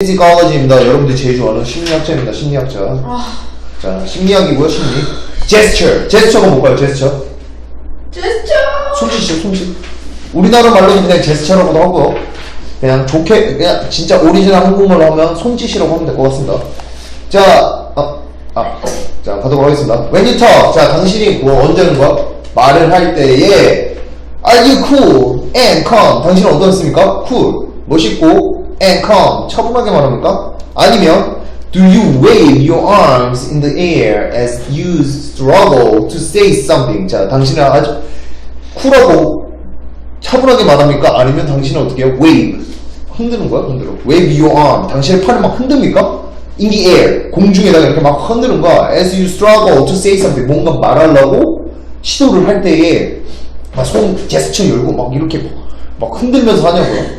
피지컬러지입니다. 여러분들이 제일 좋아하는 심리학자입니다. 심리학자. 아, 자, 심리학이고요, 심리. 제스처. 제스처가 뭘까요, 제스처? 제스처! 손짓이요, 손짓. 우리나라 말로는 그냥 제스처라고도 하고요. 그냥 좋게, 그냥 진짜 오리지널 한국말로 하면 손짓이라고 하면 될 것 같습니다. 자, 아, 아, 자, 가도록 하겠습니다. When you talk. 자, 당신이 뭐 언제 하는 거야? 말을 할 때에 Are you cool and calm? 당신은 어떻습니까? cool. 멋있고 and calm. 차분하게 말합니까? 아니면 Do you wave your arms in the air as you struggle to say something? 자, 당신은 아주 쿨하고 차분하게 말합니까? 아니면 당신은 어떻게 해요? wave. 흔드는 거야? 흔들어. wave your arm. 당신의 팔을 막 흔듭니까? in the air. 공중에다가 이렇게 막 흔드는 거야. as you struggle to say something. 뭔가 말하려고 시도를 할 때에 막 손 제스처 열고 막 이렇게 막 흔들면서 하냐고요.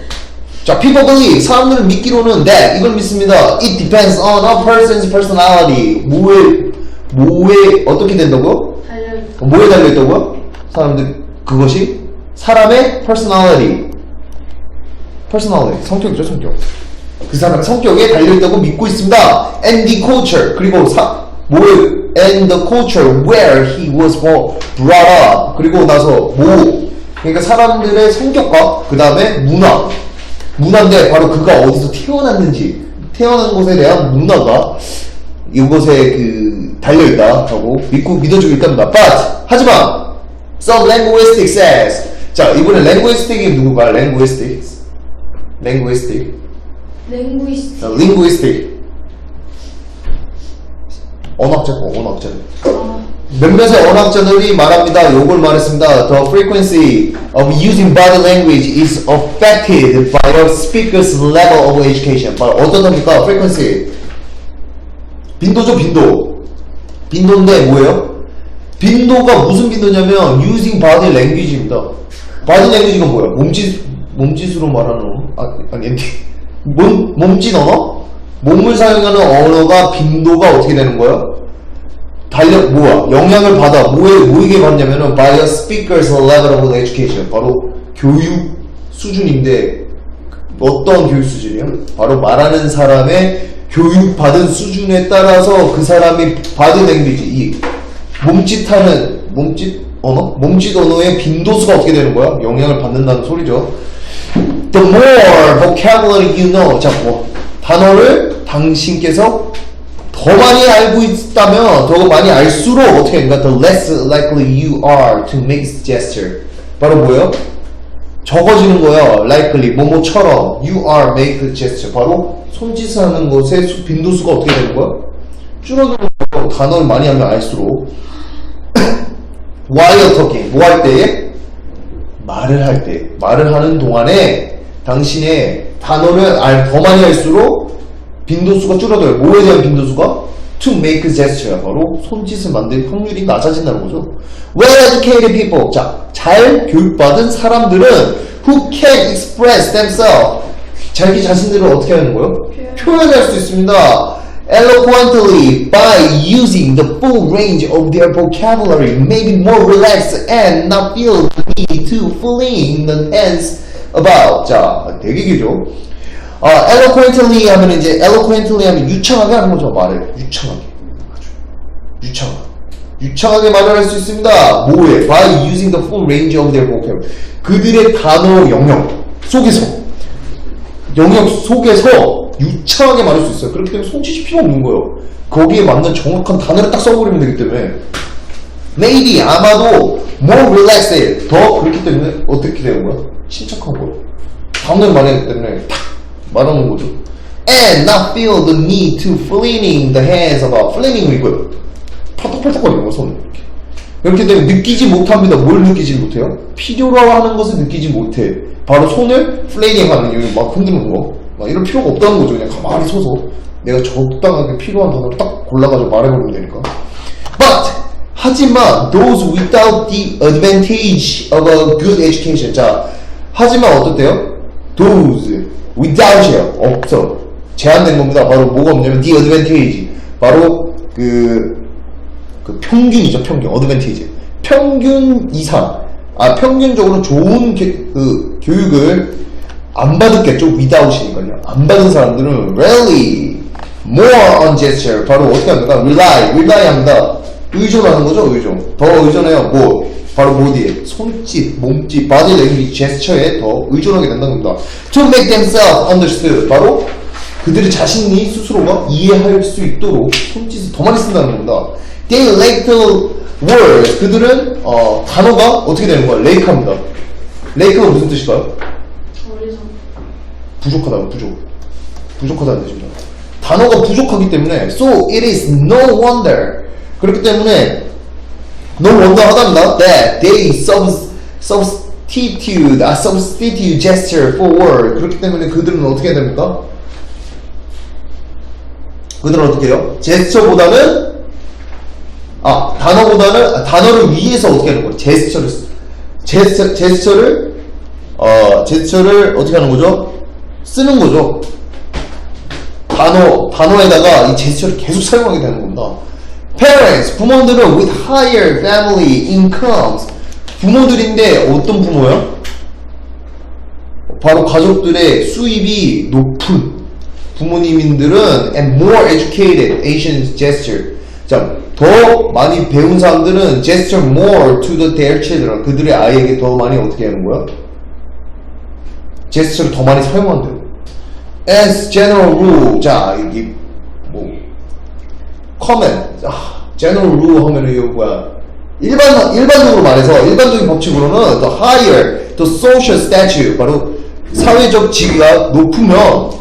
자, people believe. 사람들은 믿기로는 that. 이걸 믿습니다. It depends on a person's personality. 뭐에, 뭐에, 어떻게 된다고요? 달려있어. 뭐에 달려 있다고요? 사람들 그것이 사람의 personality personality 성격이죠 성격 그 사람의 성격에 달려 있다고 믿고 있습니다 and the culture 그리고 사 뭐에 and the culture where he was brought up 그리고 나서 뭐 그러니까 사람들의 성격과 그 다음에 문화 문화인데 바로 그가 어디서 태어났는지 태어난 곳에 대한 문화가 이곳에 그 달려있다 하고 믿고 믿어주고 있답니다. But 하지만 some linguistics says 자 이번에 linguistic이 누구가 linguistics? Linguistic? 랭구이스. 자, linguistic. 언어학자고 언어학자 아, 몇몇의 언어학자들이 말합니다. 요걸 말했습니다. The frequency of using body language is affected by the speaker's level of education. 말 어떻답니까? frequency 빈도죠 빈도 빈도인데 뭐예요? 빈도가 무슨 빈도냐면 using body language입니다 body language가 뭐야? 몸짓, 몸짓으로 말하는 언어? 아, 아니 몸, 몸짓 언어? 몸을 사용하는 언어가 빈도가 어떻게 되는 거예요? 달력 뭐야? 영향을 받아 뭐에 뭐에게 받냐면은 by a speaker's level of education 바로 교육 수준인데 어떤 교육 수준이요? 바로 말하는 사람의 교육받은 수준에 따라서 그 사람이 받은 랭귀지 이 몸짓하는 몸짓 언어? 몸짓 언어의 빈도수가 어떻게 되는 거야? 영향을 받는다는 소리죠. The more vocabulary you know. 자, 뭐 단어를 당신께서 더 많이 알고 있다면 더 많이 알수록 어떻게 되는가? The less likely you are to make gesture. 바로 뭐예요? 적어지는 거야. likely 뭐뭐처럼 you are make gesture. 바로 손짓을 하는 것의 수- 빈도수가 어떻게 되는 거야? 줄어드는 거야. 단어를 많이 하면 알수록 while talking 뭐 할 때에 말을 할 때, 말을 하는 동안에 당신의 단어를 알, 더 많이 할수록 빈도수가 줄어들어요. 뭐에 대한 빈도수가? To make gesture. 바로 손짓을 만들 확률이 낮아진다는 거죠. Well-educated people. 자, 잘 교육받은 사람들은 who can express themselves. 자기 자신들을 어떻게 하는 거예요? 표현. 표현할 수 있습니다. Eloquently by using the full range of their vocabulary, maybe more relaxed and not feel the need to fling the hands about. 자, 되게 길죠. 어, eloquently 하면 이제 eloquently 하면 유창하게 하는 거죠 말을 유창하게 유창하게 유창하게 말을 할 수 있습니다. 뭐에? By using the full range of their vocabulary. 그들의 단어 영역 속에서 영역 속에서 유창하게 말할 수 있어요. 그렇기 때문에 손짓이 필요 없는 거예요. 거기에 맞는 정확한 단어를 딱 써버리면 되기 때문에 maybe 아마도 more relaxed 더 그렇기 때문에 어떻게 되는 거야? 침착한 거예요. 단어를 말하기 때문에 탁 말하는 거죠. and not feel the need to flinging the hands about flinging을 이거요. 팔떡팔떡거리는 거 손을 이렇게. 그렇기 때문에 느끼지 못합니다. 뭘 느끼지 못해요? 필요로 하는 것을 느끼지 못해. 바로 손을 플레이닝 하는 여기 막 흔드는 거. 막 이럴 필요가 없다는 거죠. 그냥 가만히 서서 내가 적당하게 필요한 단어를 딱 골라가지고 말해버리면 되니까. But 하지만 those without the advantage of a good education. 자, 하지만 어떻대요? Those without이요. 없어. 제한된 겁니다. 바로 뭐가 없냐면 the advantage. 바로 그 그 평균이죠 평균 어드밴티지 평균 이상 아 평균적으로 좋은 게- 그 교육을 안 받았겠죠? without이니까요. 안 받은 사람들은 rarely more on gesture. 바로 어떻게 합니까? rely, rely 합니다. 의존하는 거죠, 의존. 더 의존해요. 뭐? 바로 어디에? 손짓, 몸짓, body language, gesture에 더 의존하게 된다는 겁니다. To make themselves understood. 바로 그들이 자신이 스스로가 이해할 수 있도록 손짓을 더 많이 쓴다는 겁니다. They lack the words. 그들은 어, 단어가 어떻게 되는 거야? lake합니다. lake가 무슨 뜻일까요? 어리석. 부족하다, 부족. 부족하다는 뜻입니다. 단어가 부족하기 때문에 so it is no wonder. 그렇기 때문에 no wonder 하답니다. they subs, substitute, 아, substitute gesture for word. 그렇기 때문에 그들은 어떻게 해야 됩니까? 그들은 어떻게 해요? 제스처보다는 아 단어보다는 아, 단어를 위해서 어떻게 하는 거예요? 제스처를 쓰- 제스처, 제스처를 어 제스처를 어떻게 하는 거죠? 쓰는 거죠. 단어 단어에다가 이 제스처를 계속 사용하게 되는 겁니다. Parents 부모들은 with higher family incomes 부모들인데 어떤 부모요? 바로 가족들의 수입이 높은 부모님들은 and more educated Asian gesture. 자, 더 많이 배운 사람들은 gesture more to the their children. 그들의 아이에게 더 많이 어떻게 하는 거야? 제스처를 더 많이 사용한대요. As general rule. 자, 이게 뭐 comment. 아, general rule 하면은 이거 뭐야? 일반 일반적으로 말해서 일반적인 법칙으로는 the higher the social statute 바로 사회적 지위가 높으면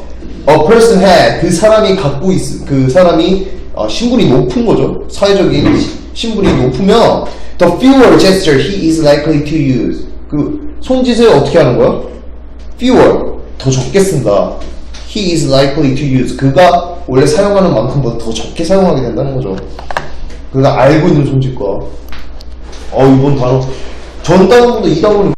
a person had 그 사람이 갖고 있, 그 사람이 어, 신분이 높은 거죠. 사회적인 시- 신분이 높으면 the fewer gesture he is likely to use. 그 손짓을 어떻게 하는 거야? fewer 더 적게 쓴다. He is likely to use. 그가 원래 사용하는 만큼보다 더 적게 사용하게 된다는 거죠. 그가 알고 있는 손짓과 어 이번 단어 전 단어보다 이 단어는